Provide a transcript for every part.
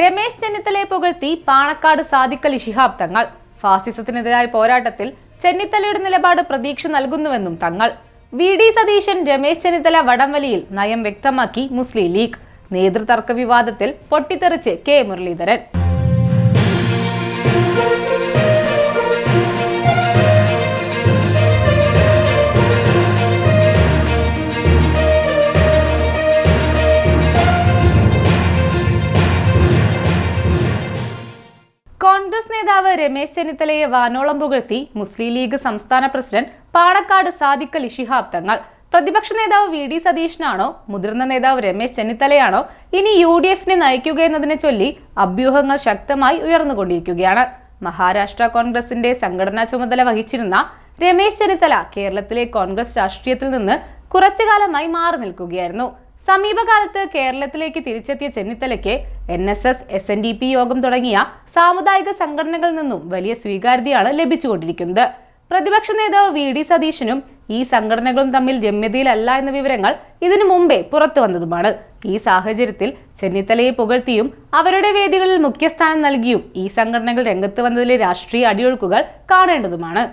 രമേശ് ചെന്നിത്തലയെ പുകഴ്ത്തി പാണക്കാട് സാദിഖലി ശിഹാബ് തങ്ങൾ. ഫാസിസത്തിനെതിരായ പോരാട്ടത്തിൽ ചെന്നിത്തലയുടെ നിലപാട് പ്രതീക്ഷ നൽകുന്നുവെന്നും തങ്ങൾ. വി ഡി സതീശൻ രമേശ് ചെന്നിത്തല വടംവലിയിൽ നയം വ്യക്തമാക്കി മുസ്ലിം ലീഗ്. നേതൃതർക്ക വിവാദത്തിൽ പൊട്ടിത്തെറിച്ച് കെ. മുരളീധരൻ. രമേശ് ചെന്നിത്തലയെ വാനോളം പുകഴ്ത്തി മുസ്ലിം ലീഗ് സംസ്ഥാന പ്രസിഡന്റ് പാണക്കാട് സാദിഖലി ശിഹാബ് തങ്ങൾ. പ്രതിപക്ഷ നേതാവ് വി ഡി സതീഷിനാണോ മുതിർന്ന നേതാവ് രമേശ് ചെന്നിത്തലയാണോ ഇനി യു ഡി എഫിനെ നയിക്കുക എന്നതിനെ ചൊല്ലി അഭ്യൂഹങ്ങൾ ശക്തമായി ഉയർന്നുകൊണ്ടിരിക്കുകയാണ്. മഹാരാഷ്ട്ര കോൺഗ്രസിന്റെ സംഘടനാ ചുമതല വഹിച്ചിരുന്ന രമേശ് ചെന്നിത്തല കേരളത്തിലെ കോൺഗ്രസ് രാഷ്ട്രീയത്തിൽ നിന്ന് കുറച്ചു കാലമായി മാറി നിൽക്കുകയായിരുന്നു. സമീപകാലത്ത് കേരളത്തിലേക്ക് തിരിച്ചെത്തിയ ചെന്നിത്തലയ്ക്ക് N S S S N D P യോഗം തുടങ്ങിയ സാമുദായിക സംഘടനകളിൽ നിന്നും വലിയ സ്വീകാര്യതയാണ് ലഭിച്ചുകൊണ്ടിരിക്കുന്നത്. പ്രതിപക്ഷ നേതാവ് വി. ഡി. സതീശനും ഈ സംഘടനകളും തമ്മിൽ രമ്യതയിലല്ല എന്ന വിവരങ്ങൾ ഇതിനു മുമ്പേ പുറത്തു വന്നതുമാണ്. ഈ സാഹചര്യത്തിൽ ചെന്നിത്തലയെ പുകഴ്ത്തിയും അവരുടെ വേദികളിൽ മുഖ്യസ്ഥാനം നൽകിയും ഈ സംഘടനകൾ രംഗത്ത് വന്നതിലെ രാഷ്ട്രീയ അടിയൊഴുക്കുകൾ കാണേണ്ടതുമാണ്.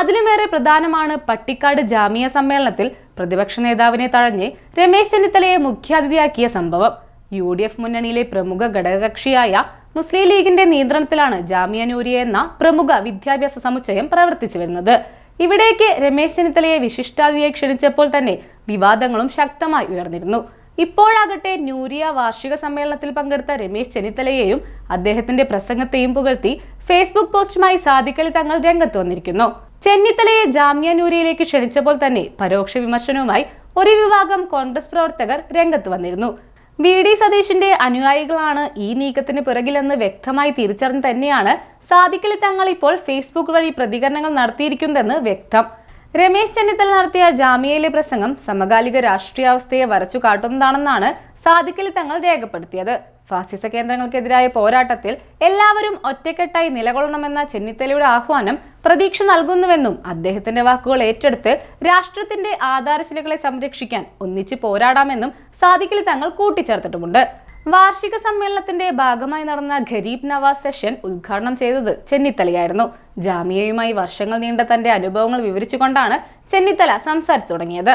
അതിലുമേറെ പ്രധാനമാണ് പട്ടിക്കാട് ജാമിയ സമ്മേളനത്തിൽ പ്രതിപക്ഷ നേതാവിനെ തഴഞ്ഞ് രമേശ് ചെന്നിത്തലയെ മുഖ്യാതിഥിയാക്കിയ സംഭവം. യു ഡി എഫ് മുന്നണിയിലെ പ്രമുഖ ഘടകകക്ഷിയായ മുസ്ലിം ലീഗിന്റെ നിയന്ത്രണത്തിലാണ് ജാമിയ നൂരിയ എന്ന പ്രമുഖ വിദ്യാഭ്യാസ സമുച്ചയം പ്രവർത്തിച്ചു വരുന്നത്. ഇവിടേക്ക് രമേശ് ചെന്നിത്തലയെ വിശിഷ്ടാതിഥിയെ ക്ഷണിച്ചപ്പോൾ തന്നെ വിവാദങ്ങളും ശക്തമായി ഉയർന്നിരുന്നു. ഇപ്പോഴാകട്ടെ ന്യൂരിയ വാർഷിക സമ്മേളനത്തിൽ പങ്കെടുത്ത രമേശ് ചെന്നിത്തലയെയും അദ്ദേഹത്തിന്റെ പ്രസംഗത്തെയും പുകഴ്ത്തി ഫേസ്ബുക്ക് പോസ്റ്റുമായി സാദിഖലി തങ്ങൾ രംഗത്ത് വന്നിരിക്കുന്നു. ചെന്നിത്തലയെ ജാമ്യാനൂരിയിലേക്ക് ക്ഷണിച്ചപ്പോൾ തന്നെ പരോക്ഷ വിമർശനവുമായി ഒരു വിഭാഗം കോൺഗ്രസ് പ്രവർത്തകർ രംഗത്ത് വന്നിരുന്നു. വി. ഡി. സതീഷിന്റെ അനുയായികളാണ് ഈ നീക്കത്തിന് പിറകിലെന്ന് വ്യക്തമായി തിരിച്ചറിഞ്ഞ് തന്നെയാണ് സാദിഖലി തങ്ങൾ ഇപ്പോൾ ഫേസ്ബുക്ക് വഴി പ്രതികരണങ്ങൾ നടത്തിയിരിക്കുന്നതെന്ന് വ്യക്തം. രമേശ് ചെന്നിത്തല നടത്തിയ ജാമ്യയിലെ പ്രസംഗം സമകാലിക രാഷ്ട്രീയാവസ്ഥയെ വരച്ചു കാട്ടുന്നതാണെന്നാണ് സാദിഖലി തങ്ങൾ രേഖപ്പെടുത്തിയത്. ഫാസിസ കേന്ദ്രങ്ങൾക്കെതിരായ പോരാട്ടത്തിൽ എല്ലാവരും ഒറ്റക്കെട്ടായി നിലകൊള്ളണമെന്ന ചെന്നിത്തലയുടെ ആഹ്വാനം പ്രതീക്ഷ നൽകുന്നുവെന്നും അദ്ദേഹത്തിന്റെ വാക്കുകൾ ഏറ്റെടുത്ത് രാഷ്ട്രത്തിന്റെ ആധാരശിലകളെ സംരക്ഷിക്കാൻ ഒന്നിച്ച് പോരാടാമെന്നും സാദിഖലി തങ്ങൾ കൂട്ടിച്ചേർത്തിട്ടുമുണ്ട്. വാർഷിക സമ്മേളനത്തിന്റെ ഭാഗമായി നടന്ന ഖരീബ് നവാസ് സെഷൻ ഉദ്ഘാടനം ചെയ്തത് ചെന്നിത്തലയായിരുന്നു. ജാമ്യയുമായി വർഷങ്ങൾ നീണ്ട തന്റെ അനുഭവങ്ങൾ വിവരിച്ചുകൊണ്ടാണ് ചെന്നിത്തല സംസാരിച്ചു തുടങ്ങിയത്.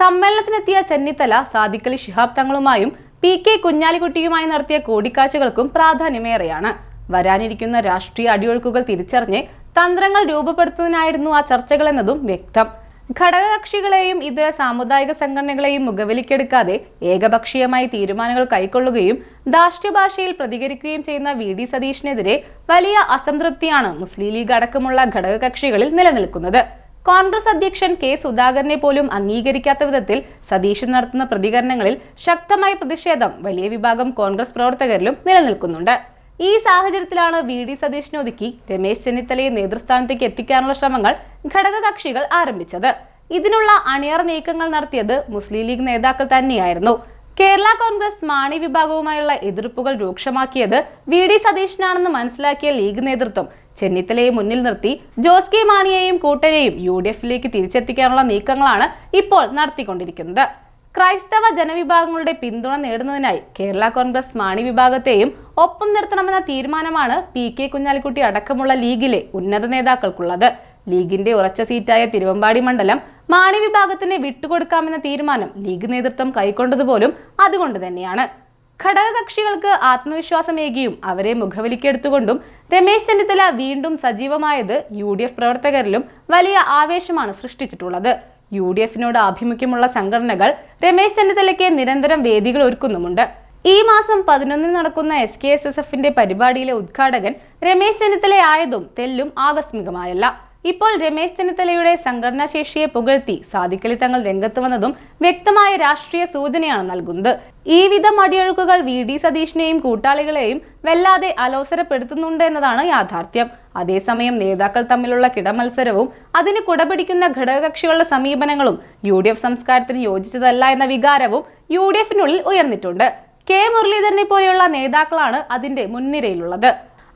സമ്മേളനത്തിനെത്തിയ ചെന്നിത്തല സാദിഖലി ശിഹാബ് തങ്ങളുമായും പി കെ കുഞ്ഞാലിക്കുട്ടിയുമായി നടത്തിയ കൂടിക്കാഴ്ചകൾക്കും പ്രാധാന്യമേറെയാണ്. വരാനിരിക്കുന്ന രാഷ്ട്രീയ അടിയൊഴുക്കുകൾ തിരിച്ചറിഞ്ഞ് തന്ത്രങ്ങൾ രൂപപ്പെടുത്തുന്നതിനായിരുന്നു ആ ചർച്ചകൾ എന്നതും വ്യക്തം. ഘടകകക്ഷികളെയും ഇതര സാമുദായിക സംഘടനകളെയും മുഖവിലിക്കെടുക്കാതെ ഏകപക്ഷീയമായി തീരുമാനങ്ങൾ കൈക്കൊള്ളുകയും ധാർഷ്ട്യഭാഷയിൽ പ്രതികരിക്കുകയും ചെയ്യുന്ന വി. ഡി. സതീഷിനെതിരെ വലിയ അസംതൃപ്തിയാണ് മുസ്ലിം ലീഗ് അടക്കമുള്ള ഘടകകക്ഷികളിൽ നിലനിൽക്കുന്നത്. കോൺഗ്രസ് അധ്യക്ഷൻ കെ. സുധാകരനെ പോലും അംഗീകരിക്കാത്ത വിധത്തിൽ സതീശൻ നടത്തുന്ന പ്രതികരണങ്ങളിൽ ശക്തമായ പ്രതിഷേധം വലിയ വിഭാഗം കോൺഗ്രസ് പ്രവർത്തകരിലും നിലനിൽക്കുന്നുണ്ട്. ഈ സാഹചര്യത്തിലാണ് വി ഡി സതീഷിനെ ഒതുക്കി രമേശ് ചെന്നിത്തലയെ നേതൃസ്ഥാനത്തേക്ക് എത്തിക്കാനുള്ള ശ്രമങ്ങൾ ഘടകകക്ഷികൾ ആരംഭിച്ചത്. ഇതിനുള്ള അണിയറ നീക്കങ്ങൾ നടത്തിയത് മുസ്ലിം ലീഗ് നേതാക്കൾ തന്നെയായിരുന്നു. കേരള കോൺഗ്രസ് മാണി വിഭാഗവുമായുള്ള എതിർപ്പുകൾ രൂക്ഷമാക്കിയത് വി ഡി സതീഷിനാണെന്ന് മനസ്സിലാക്കിയ ലീഗ് നേതൃത്വം ചെന്നിത്തലയെ മുന്നിൽ നിർത്തി ജോസ് കെ മാണിയെയും കൂട്ടരെയും യു ഡി എഫിലേക്ക് തിരിച്ചെത്തിക്കാനുള്ള നീക്കങ്ങളാണ് ഇപ്പോൾ നടത്തിക്കൊണ്ടിരിക്കുന്നത്. ക്രൈസ്തവ ജനവിഭാഗങ്ങളുടെ പിന്തുണ നേടുന്നതിനായി കേരള കോൺഗ്രസ് മാണി വിഭാഗത്തെയും ഒപ്പം നിർത്തണമെന്ന തീരുമാനമാണ് പി കെ കുഞ്ഞാലിക്കുട്ടി അടക്കമുള്ള ലീഗിലെ ഉന്നത നേതാക്കൾക്കുള്ളത്. ലീഗിന്റെ ഉറച്ച സീറ്റായ തിരുവമ്പാടി മണ്ഡലം മാണി വിഭാഗത്തിന് വിട്ടുകൊടുക്കാമെന്ന തീരുമാനം ലീഗ് നേതൃത്വം കൈക്കൊണ്ടതുപോലും അതുകൊണ്ട് തന്നെയാണ്. ഘടകകക്ഷികൾക്ക് ആത്മവിശ്വാസമേകിയും അവരെ മുഖവിലിക്കെടുത്തുകൊണ്ടും രമേശ് ചെന്നിത്തല വീണ്ടും സജീവമായത് യു ഡി എഫ് പ്രവർത്തകരിലും വലിയ ആവേശമാണ് സൃഷ്ടിച്ചിട്ടുള്ളത്. യു ഡി എഫിനോട് ആഭിമുഖ്യമുള്ള സംഘടനകൾ രമേശ് ചെന്നിത്തലയ്ക്ക് നിരന്തരം വേദികൾ ഒരുക്കുന്നുമുണ്ട്. ഈ മാസം പതിനൊന്നിന് നടക്കുന്ന എസ് കെ എസ് എസ് എഫിന്റെ പരിപാടിയിലെ ഉദ്ഘാടകൻ രമേശ് ചെന്നിത്തലയായതും തെല്ലും ആകസ്മികമായല്ല. ഇപ്പോൾ രമേശ് ചെന്നിത്തലയുടെ സംഘടനാ ശേഷിയെ പുകഴ്ത്തി സാധിക്കലി തങ്ങൾ രംഗത്ത് വന്നതും വ്യക്തമായ രാഷ്ട്രീയ സൂചനയാണ് നൽകുന്നത്. ഈ വിധം അടിയൊഴുക്കുകൾ വി ഡി സതീഷിനെയും കൂട്ടാളികളെയും വല്ലാതെ അലോസരപ്പെടുത്തുന്നുണ്ട് എന്നതാണ് യാഥാർത്ഥ്യം. അതേസമയം നേതാക്കൾ തമ്മിലുള്ള കിടമത്സരവും അതിന് കുടപിടിക്കുന്ന ഘടകകക്ഷികളുടെ സമീപനങ്ങളും യു ഡി എഫ് സംസ്കാരത്തിന് യോജിച്ചതല്ല എന്ന വികാരവും യു ഡി എഫിനുള്ളിൽ ഉയർന്നിട്ടുണ്ട്. കെ മുരളീധരനെ പോലെയുള്ള നേതാക്കളാണ് അതിന്റെ മുൻനിരയിലുള്ളത്.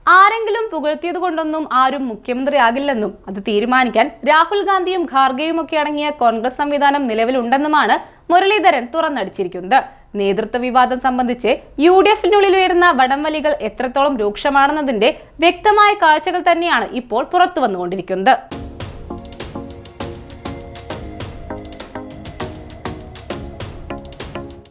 ആരെങ്കിലും പുകഴ്ത്തിയത് കൊണ്ടൊന്നും ആരും മുഖ്യമന്ത്രിയാകില്ലെന്നും അത് തീരുമാനിക്കാൻ രാഹുൽ ഗാന്ധിയും ഖാർഗെയും ഒക്കെ അടങ്ങിയ കോൺഗ്രസ് സംവിധാനം നിലവിലുണ്ടെന്നുമാണ് മുരളീധരൻ തുറന്നടിച്ചിരിക്കുന്നത്. നേതൃത്വ വിവാദം സംബന്ധിച്ച് യു ഡി എഫിനുള്ളിൽ ഉയരുന്ന വടംവലികൾ എത്രത്തോളം രൂക്ഷമാണെന്നതിന്റെ വ്യക്തമായ കാഴ്ചകൾ തന്നെയാണ് ഇപ്പോൾ പുറത്തു വന്നുകൊണ്ടിരിക്കുന്നത്